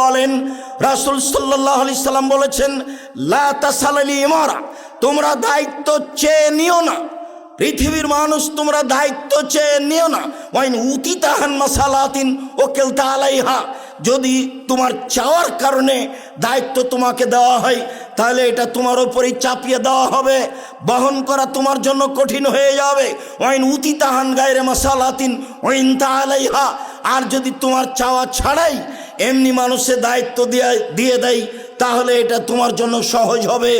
বলেন রাসুল সাল্লাম বলেছেন তোমরা দায়িত্ব চেয়ে নিও না। পৃথিবীর মানুষ তোমরা দায়িত্ব চেয়ে নিও না। ওয়াইন উতি তাহান মাসালাতিন ও কেলতা আলাইহা যদি তোমার চাওয়ার কারণে দায়িত্ব তোমাকে দেওয়া হয়, তাহলে এটা তোমার ওপরই চাপিয়ে দেওয়া হবে। বহন করা তোমার জন্য কঠিন হয়ে যাবে। ওয়াইন উতি তাহান গায়রে মাসালাতিন ওয়াইন তা আলাইহা আর যদি তোমার চাওয়া ছাড়াই এমনি মানুষের দায়িত্ব দিয়ে দিয়ে দেয়, তাহলে এটা তোমার জন্য সহজ হবে।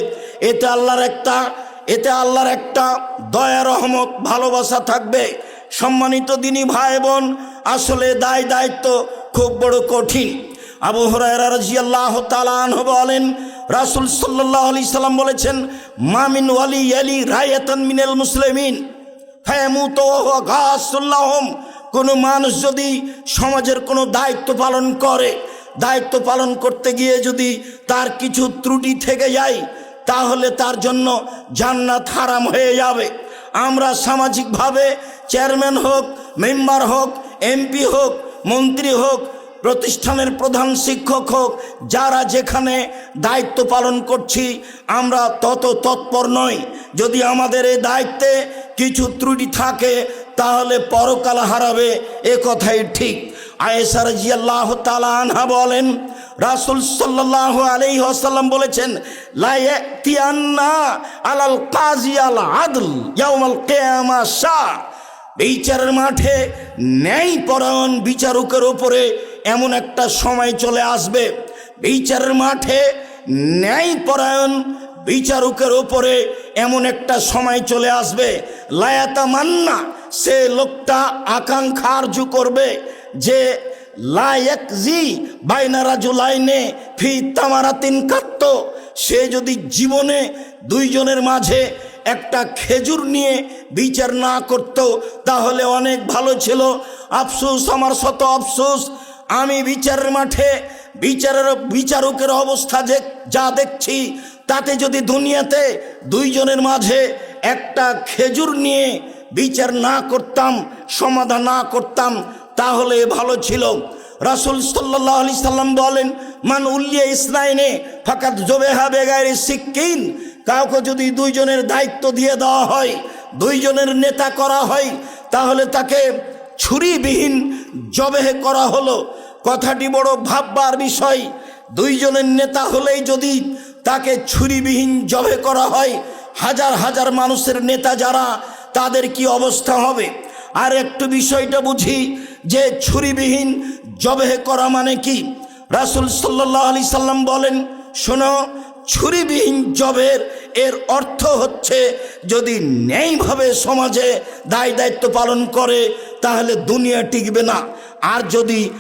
এটা আল্লাহর একটা এতে আল্লাহর একটা দয়া, রহমত, ভালোবাসা থাকবে। সম্মানিত দিনী ভাই বোন, আসলে দায় দায়িত্ব খুব বড় কঠিন। আবু হরাইরা তালান বলেন, রাসুল সাল্লাহ আলি সাল্লাম বলেছেন মামিন ওয়ালি আলি রায়াতান মিনাল মুসলিমিন, ফ্যামুত গাছুল্লাহম কোনো মানুষ যদি সমাজের কোনো দায়িত্ব পালন করে, দায়িত্ব পালন করতে গিয়ে যদি তার কিছু ত্রুটি থেকে যায় তাহলে তার জন্য জান্নাত হারাম হয়ে যাবে। আমরা সামাজিকভাবে চেয়ারম্যান হোক, মেম্বার হোক, এমপি হোক, মন্ত্রী হোক, প্রতিষ্ঠানের প্রধান শিক্ষক হোক, যারা যেখানে দায়িত্ব পালন করছি, আমরা তত তৎপর নই। যদি আমাদের এই দায়িত্বে কিছু ত্রুটি থাকে, তাহলে পরকাল হারাবে, এ কথাই ঠিক। আয়েসার জিয়াল্লাহ তালা আনহা বলেন রাসুল সাল্লাহ আলাই আসাল্লাম বলেছেন আলাল কাজি আল আদল ইয়াউমাল কেয়ামা শাহ বিচারের মাঠে ন্যায় পরায়ণ বিচারকের ওপরে এমন একটা সময় চলে আসবে। বিচারের মাঠে ন্যায় পরায়ণ বিচারকের ওপরে এমন একটা সময় চলে আসবে। লায়াতা মান্না সে লোকটা আকাঙ্ক্ষা আর্জু করবে যে লায়ক জি বাইনারা জুলাইনে ফি তামারাতিন কাত্ত। সে যদি জীবনে দুইজনের মাঝে একটা খেজুর নিয়ে বিচার না করত, তাহলে অনেক ভালো ছিল। আফসোস, আমার শত আফসোস, আমি বিচারের মাঠে বিচারের বিচারকের অবস্থা যে যা দেখছি, তাতে যদি দুনিয়াতে দুইজনের মাঝে একটা খেজুর নিয়ে বিচার না করতাম, সমাধান না করতাম তাহলে ভালো ছিল। রাসুল সাল্লাহ আলি সাল্লাম বলেন, মান উল্লিয়া ইসলাইনে ফাকাত জোবেহা বেগায় সিক্কিন। কাউকে যদি দুইজনের দায়িত্ব দিয়ে দেওয়া হয়, দুইজনের নেতা করা হয়, তাহলে তাকে ছুরিবিহীন জবেহে করা হলো। কথাটি বড় ভাববার বিষয়। দুইজনের নেতা হলেই যদি তাকে ছুরিবিহীন জবে করা হয়, হাজার হাজার মানুষের নেতা যারা, তাদের কি অবস্থা হবে? আর একটু বিষয়টা বুঝি যে ছুরিবিহীন জবেহে করা মানে কি? রাসুল সাল্লাহ আলি সাল্লাম বলেন, শোনো, ছুরিবিহীন জবের এর অর্থ হচ্ছে যদি ন্যায়ভাবে সমাজে দায় দায়িত্ব পালন করে, তাহলে দুনিয়া টিকবে না। আর যদি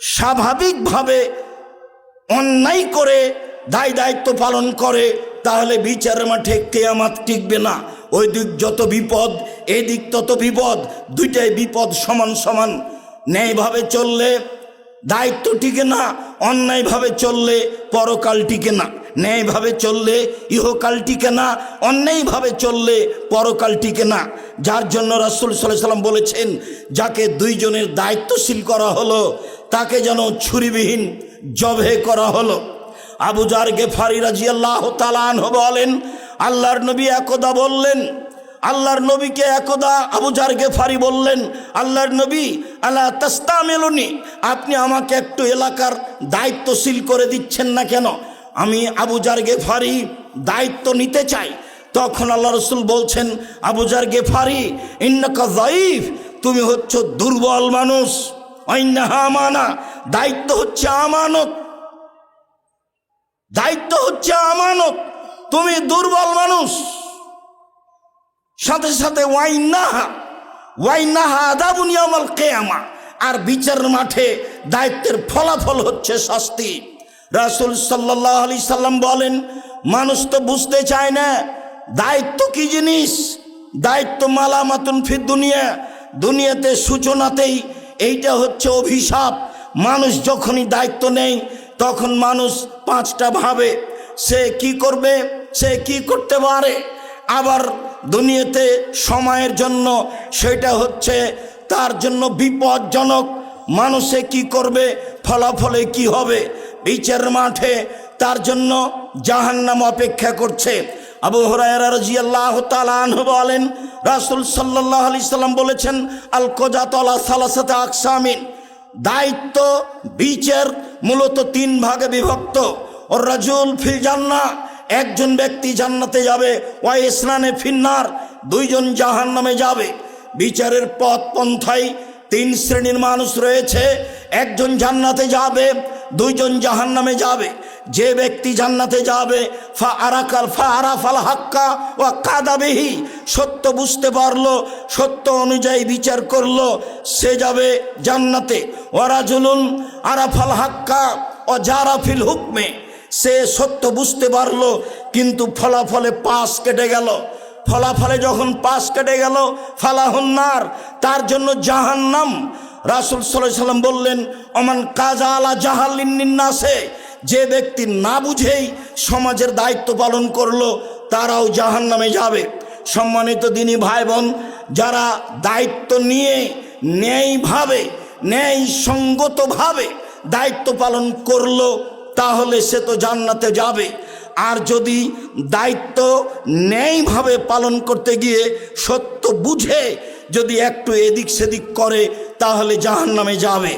স্বাভাবিকভাবে অন্যায় করে, দায় দায়িত্ব পালন করে, তাহলে বিচারের মাঠে কেয়ামাত টিকবে না। ওই দিক যত বিপদ এই দিক তত বিপদ, দুইটাই বিপদ সমান সমান। ন্যায়ভাবে চললে দায়িত্ব টিকে না, অন্যায়ভাবে চললে পরকাল টিকে না। ন্যায়ভাবে চললে ইহকাল টিকে না, অন্যায়ভাবে চললে পরকাল টিকে না। যার জন্য রাসুল সাল্লাহ সাল্লাম বলেছেন, যাকে দুইজনের দায়িত্বশীল করা হলো, তাকে যেন ছুরিবিহীন জবে করা হলো। আবু জার গেফারি রাজি আল্লাহ তালান বলেন, আল্লাহর নবী একদা বললেন আল্লাহর নবীকে একদা আবু জার গেফারি বললেন, আল্লাহর নবী আল্লাহ তাস্তা মেলুনি আপনি আমাকে একটু এলাকার দায়িত্বশীল করে দিচ্ছেন না কেন? আমি আবু জার গেফারি দায়িত্ব নিতে চাই। তখন আল্লাহ রসুল বলছেন, আবু জার গেফারি ইন্নাকা জয়ীফ তুমি হচ্ছ দুর্বল মানুষ। অন্যাহা আমানা, দায়িত্ব হচ্ছে আমানত। দায়িত্ব হচ্ছে আমানত। তুমি দুর্বল মানুষ। সাথে সাথে ওয়াইনাহা ওয়াইনাহা আদাবুনিয়ামাল কেয়ামা। আর বিচার মাঠে দায়িত্বের ফলাফল হচ্ছে শাস্তি। রাসুল সাল্লাহ আলি সাল্লাম বলেন, মানুষ তো বুঝতে চায় না, দায়িত্ব কি জিনিস? দায়িত্ব মালামাতুন ফির দুনিয়া। দুনিয়াতে সূচনাতেই এইটা হচ্ছে অভিশাপ। মানুষ যখনই দায়িত্ব নেই তখন মানুষ পাঁচটা ভাবে, সে কি করবে, সে কি করতে পারে? আবার দুনিয়াতে সময়ের জন্য সেটা হচ্ছে তার জন্য বিপজ্জনক। মানুষে কি করবে? ফলাফলে কি হবে? বিচার মাঠে তার জন্য জাহান্নাম অপেক্ষা করছে। আবু হরায়রা তালাহ বলেন, রাসুল সাল্লাহ আলি সাল্লাম বলেছেন আল কোজাতলা সালাসাতে আকসামিন। দায়িত্ব, বিচার মূলত তিন ভাগে বিভক্ত। ও রাজুল ফিল জান্না একজন ব্যক্তি জান্নাতে যাবে, ওয়াই ইসলানে ফিন্নার, দুইজন জাহান নামে যাবে। বিচারের পথ পন্থায় তিন শ্রেণির মানুষ রয়েছে, একজন জান্নাতে যাবে, দুইজন জাহান নামে যাবে। যে ব্যক্তি জান্নাতে যাবে, ফা আরাকাল, ফা আরাফাল হাক্কা ও কাদাবেহি সত্য বুঝতে পারল, সত্য অনুযায়ী বিচার করল, সে যাবে জান্নাতে। ওরা জুলুন আরাফাল হাক্কা ও জারাফিল হুকমে। সে সত্য বুঝতে পারল, কিন্তু ফলাফলে পাশ কেটে গেল। ফলাফলে যখন পাশ কেটে গেল ফালাহন্নার তার জন্য জাহান্নাম। রাসুল সাল্লাহ সাল্লাম বললেন, অমান কাজা আলা জাহালিন্নাসে যে ব্যক্তি না বুঝেই সমাজের দায়িত্ব পালন করল, তারাও জাহান নামে যাবে। সম্মানিত দিনী ভাই বোন যারা দায়িত্ব নিয়ে ন্যায়ভাবে ন্যায় সঙ্গতভাবে দায়িত্ব পালন করল তাহলে সে তো জান্নাতে যাবে। আর যদি দায়িত্ব ন্যায়ভাবে পালন করতে গিয়ে সত্য বুঝে যদি একটু এদিক সেদিক করে, তাহলে জাহান নামে যাবে।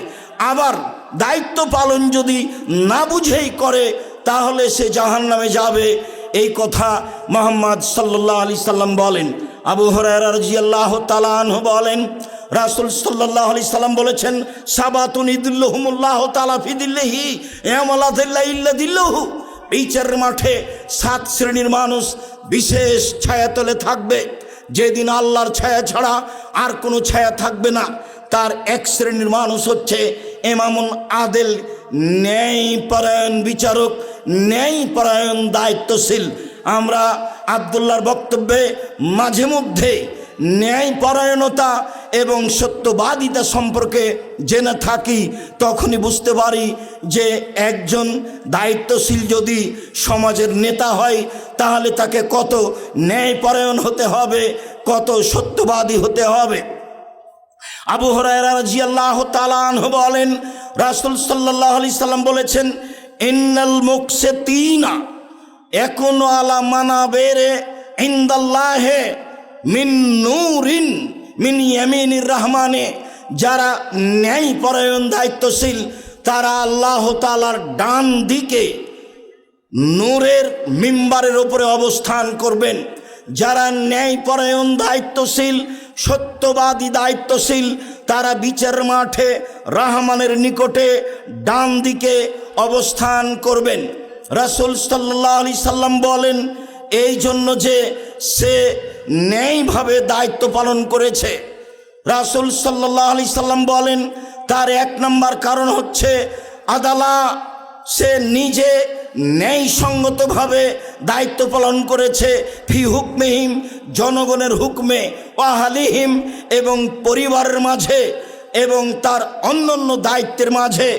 আবার দায়িত্ব পালন যদি না বুঝেই করে, তাহলে সে জাহান নামে যাবে। এই কথা মোহাম্মদ সাল্লাহ আলি সাল্লাম বলেন। আবু হরার তালান বলেন রাসুল সাল্লাহ আলি সাল্লাম বলেছেন, সাবাতুন ইদুল্লাহমুল্লাহ তালা ফিদিল্লাহি এমলাদিল্লা ইল্লা দিল্লাহু। বিচার মাঠে সাত শ্রেণির মানুষ বিশেষ ছায়াতলে থাকবে। যেদিন আল্লাহর ছায়া ছাড়া আর কোনো ছায়া থাকবে না। তার এক শ্রেণির মানুষ হচ্ছে এমামুন আদেল ন্যায় পরায়ণ বিচারক ন্যায় পরায়ণ দায়িত্বশীল। আমরা আবদুল্লার বক্তব্যে মাঝে মধ্যে ন্যায় পরায়ণতা এবং সত্যবাদিতা সম্পর্কে জেনে থাকি, তখনই বুঝতে পারি যে একজন দায়িত্বশীল যদি সমাজের নেতা হয়, তাহলে তাকে কত ন্যায়পরায়ণ হতে হবে, কত সত্যবাদী হতে হবে। আবু হরাইরাজিয়াল্লাহ তালান বলেন, রাসুল সাল্লাহ আলি সাল্লাম বলেছেন, ইন্নাল মুখসে তিনা এখন আলা মানা বেরে ইন্দাল্লাহে মিন নূরিন। মিন ইয়ামিনির রহমানে যারা ন্যায় পরায়ণ, দায়িত্বশীল, তারা আল্লাহ তালার ডান দিকে নূরের মিম্বারের উপরে অবস্থান করবেন। যারা ন্যায়পরায়ণ দায়িত্বশীল, সত্যবাদী, দায়িত্বশীল, তারা বিচার মাঠে, রাহমানের নিকটে ডান দিকে অবস্থান করবেন। রাসুল সাল্লাহ আলি সাল্লাম বলেন এই জন্য যে সে ন্যায়ভাবে দায়িত্ব পালন করেছে। রাসুল সাল্লাহ আলি সাল্লাম বলেন, তার এক নম্বর কারণ হচ্ছে আদালা, সে নিজে ন্যায়সঙ্গতভাবে দায়িত্ব পালন করেছে ফি হুকমেহিম, জনগণের হুকমে, ওয়াহালিহিম এবং পরিবারের মাঝে এবং তার অন্যান্য দায়িত্বের মাঝে।